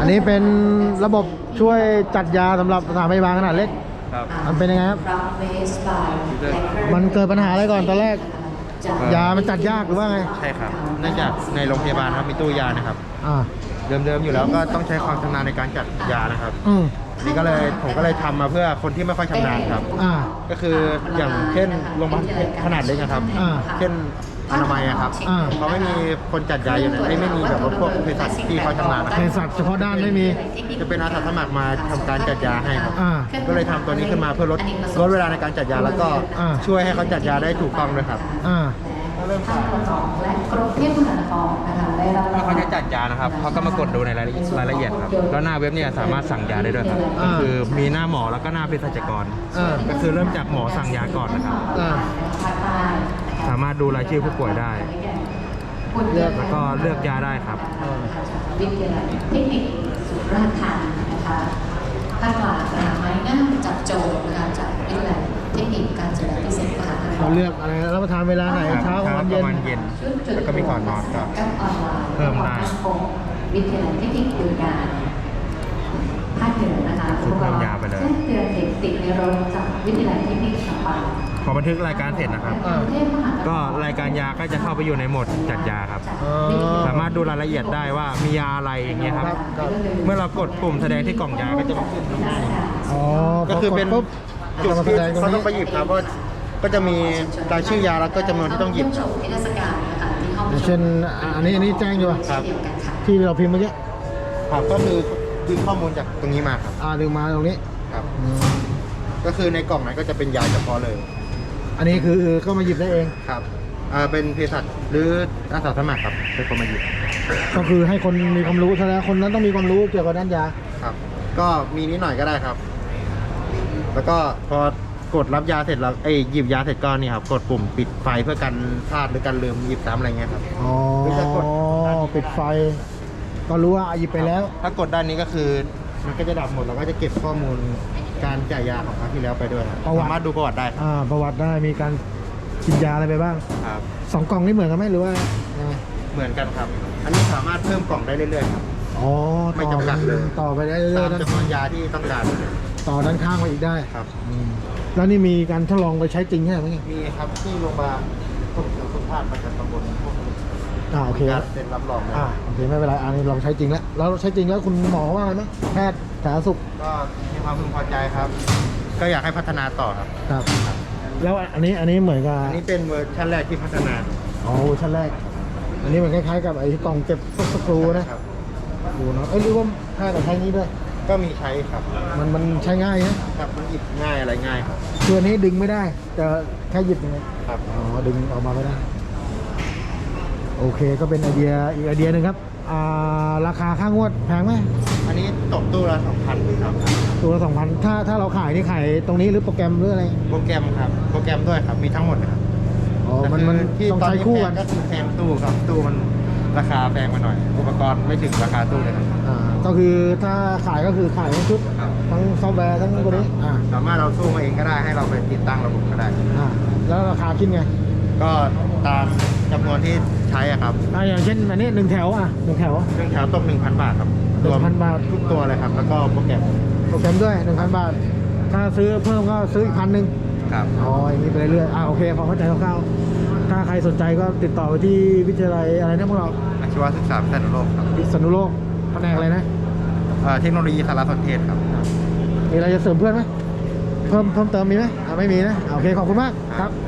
อันนี้เป็นระบบช่วยจัดยาสำหรับสถานพยาบาลขนาดเล็ก ครับ มันเป็นยังไงครับ มันเกิดปัญหาอะไรก่อนตอนแรก ยามันจัดยากหรือว่าไง ใช่ครับ เนื่องจากในโรงพยาบาลครับมีตู้ยานะครับ อ่า เดิมๆอยู่แล้วก็ต้องใช้ความชำนาญในการจัดยานะครับ อืม นี่ก็เลยผมก็เลยทำมาเพื่อคนที่ไม่ค่อยชำนาญครับ อ่า ก็คืออย่างเช่นโรงพยาบาลขนาดเล็กนะครับ อ่าเช่นอนามัยอะครับอ่า เขาไม่มีคนจัดยาอยู่ในไม่ไม่มีแบบว่าพวกเภสัชที่เขาชำนาญนะเภสัชเฉพาะด้านไม่มี จะเป็นอาสาสมัครมาทำการจัดยาให้ครับ อ่า ก็เลยทำตัวนี้ขึ้นมาเพื่อลดลดเวลาในการจัดยาแล้วก็อ่า ช่วยให้เขาจัดยาได้ถูกต้องด้วยครับ อ่า ทางปกครองและกรมเทพมหานครนะคะได้รับถ้าเขาจะจัดยานะครับเขาก็มากดดูในรายละเอียดรายละเอียดครับแล้วหน้าเว็บเนี่ยสามารถสั่งยาได้ด้วยครับอ่าก็คือมีหน้าหมอแล้วก็หน้าเภสัชกรอ่าก็คือเริ่มจากหมอสั่งยาก่อนนะครับอ่าภาคใต้นะคะสามารถดูรายชื่อผู้ป่วยได้ เลือกแล้วก็เลือกยาได้ครับ วิทยาลัยเทคนิคสุราษฎร์ธานีนะคะ เรารเลือกอะไรรับประทานเวลาไหนเช้ากลางวันเย็นวันเย็น แล้วก็มีก่อนนอนก็กับออนไลน์เพิ่มได้วิทยาลัยเทคนิคดุริยางค์ภาคเหนือนะคะสุดเพิ่มยาไปเลยแจ้งเตือนเด็กติดในโรงจากวิทยาลัยเทคนิคลำปางพอบันทึกรายการเสร็จนะครับอ่ากรุงเทพมหานครก็รายการยาก็จะเข้าไปอยู่ในโหมดจัดยาครับอ๋อสามารถดูรายละเอียดได้ว่ามียาอะไรอย่างเงี้ยครับครับครับเมื่อเรากดปุ่มแสดงที่กล่องยาก็จะมาขึ้นตรงหน้านี้อ๋อก็คือเป็นปุ๊บจุดจะมาแสที่ดงตรงเขาต้นี้องไปหยิบครับว่า ก็จะมีรายชื่อยาแล้วก็จำนวนที่ต้องหยิบชมนิทรรศการนะคะที่ห้องอย่างเช่นอ่าอันนี้อันนี้แจ้งอยู่อะครับเช่นเดียวกันค่ะที่เราพิมพ์เมื่อกี้ครับก็คือดึงข้อมูลจากตรงนี้มาครับอ่าดึงมาตรงนี้ครับ อืมก็คือในกล่องนั้นก็จะเป็นยาเฉพาะเลยอันนี้คือก็มาหยิบได้เอง ครับอ่าเป็นเภสัชหรืออาสาสมัครครับเป็นคนมาหยิบก็คือให้คนมีความรู้เท่านั้นคนนั้นต้องมีความรู้เกี่ยวกับด้านยา ครับ ก็มีนิดหน่อยก็ได้ครับ แล้วก็พอ กดรับยาเสร็จแล้วเอ้ยหยิบยาเสร็จก็นี่ครับ กดปุ่มปิดไฟเพื่อกันพลาดหรือกันลืมหยิบซ้ำอะไรเงี้ยครับ อ๋อหรือจะกดปิดไฟ ก็รู้ว่าหยิบไปแล้ว ถ้ากดด้านนี้ก็คือมันก็จะดับหมดเราก็จะเก็บข้อมูลการจ่ายยาของครั้งที่แล้วไปด้วยครับประวัติ สามารถดูประวัติได้ครับอ่าประวัติได้มีการกินยาอะไรไปบ้างครับสองกล่องนี่เหมือนกันไหมหรือว่ายังไงเหมือนกันครับ อันนี้สามารถเพิ่มกล่องได้เรื่อยๆครับ อ๋อไม่ต่อจำกัดเลย ต่อไปได้เรื่อตายมๆด้านจำนวนยาที่ต้องการ ต่อด้านข้างไปอีกได้ครับ อืมแล้วนี่มีการทดลองไปใช้จริงใช่ไหมเนี่ยมีครับที่โรงพยาบาลส่งเสริมสุขภาพประจำตำบลพวกนี้อ่าโอเคการเซ็นรับรองนะอ่าโอเคไม่เป็นไรอันนี้ลองใช้จริงแล้วแล้วใช้จริงแล้วคุณหมอว่าไงไหมแพทย์สาธารณสุขก็มีความพึงพอใจครับ ก็อยากให้พัฒนาต่อครับ ครับ แล้วอันนี้อันนี้เหมือนกับอันนี้เป็นเวอร์ชันแรกที่พัฒนาอ๋อเวอร์ชันแรก อั นนี้มันคล้ายๆกับไอ้ที่กล่องเก็บพวกสกรูนะครับดูเนาะเอ้ยหรือว่าแพทย์กับใช้นี้ด้วยก็มีใช้ครับมันมันใช้ง่ายนะครับมันหยิบง่ายอะไรง่ายครับตัวนี้ดึงไม่ได้ แต่แค่หยิบอย่างเงี้ยครับอ๋อดึงออกมาไม่ได้ โอเคก็เป็นไอเดียอีกไอเดียหนึ่งครับอ่าราคาค่างวดแพงไหมอันนี้ตกตู้ละสองพันครับตัวละสองพันถ้าถ้าเราขายนี่ขายตรงนี้หรือโปรแกรมหรืออะไรโปรแกรมครับโปรแกรมด้วยครับมีทั้งหมดนะครับอ๋อมันมันที่ต้องตอนใช้นี้คู่แพกันงก็คือแพงตู้ครับตู้มัน ราคาแพงมาหน่อย อุปกรณ์ไม่ถึงราคาตู้เลยครับ อ่าก็คือถ้าขายก็คือขายทั้งชุด ครับ ทั้งซอฟต์แวร์ทั้งตัวนี้อ่าสามารถเราตู้มาเองก็ได้ให้เราไปติดตั้งระบบก็ได้ อ่าแล้วราคาคิดไงก็ตามจำนวนที่ใช้อะครับอ่าอย่างเช่นอันนี้หนึ่งแถวอะหนึ่งแถว เครื่องแถวตก1,000 บาทครับรวม1,000บาท ทุกตัวเลยครับ แล้วก็โปรแกรมโปรแกรมด้วยหนึ่งพันบาท ถ้าซื้อเพิ่มก็ซื้ออีกพันหนึ่งครับ อ๋ออย่างนี้ไปเรื่อยๆอ่าโอเคพอเข้าใจคร่าวๆ ถ้าใครสนใจก็ติดต่อไปที่วิทยาลัยอะไรนะพวกเราอาชีวศึกษาพิษณุโลกครับพิษณุโลกแผนกอะไรนะเอ่อเทคโนโลยีสารสนเทศครับ มีอะไรจะเสริมเพื่อนไหมเพิ่มเพิ่มเติมมีไหมอ่าไม่มีนะอ่าโอเคขอบคุณมากครับครับ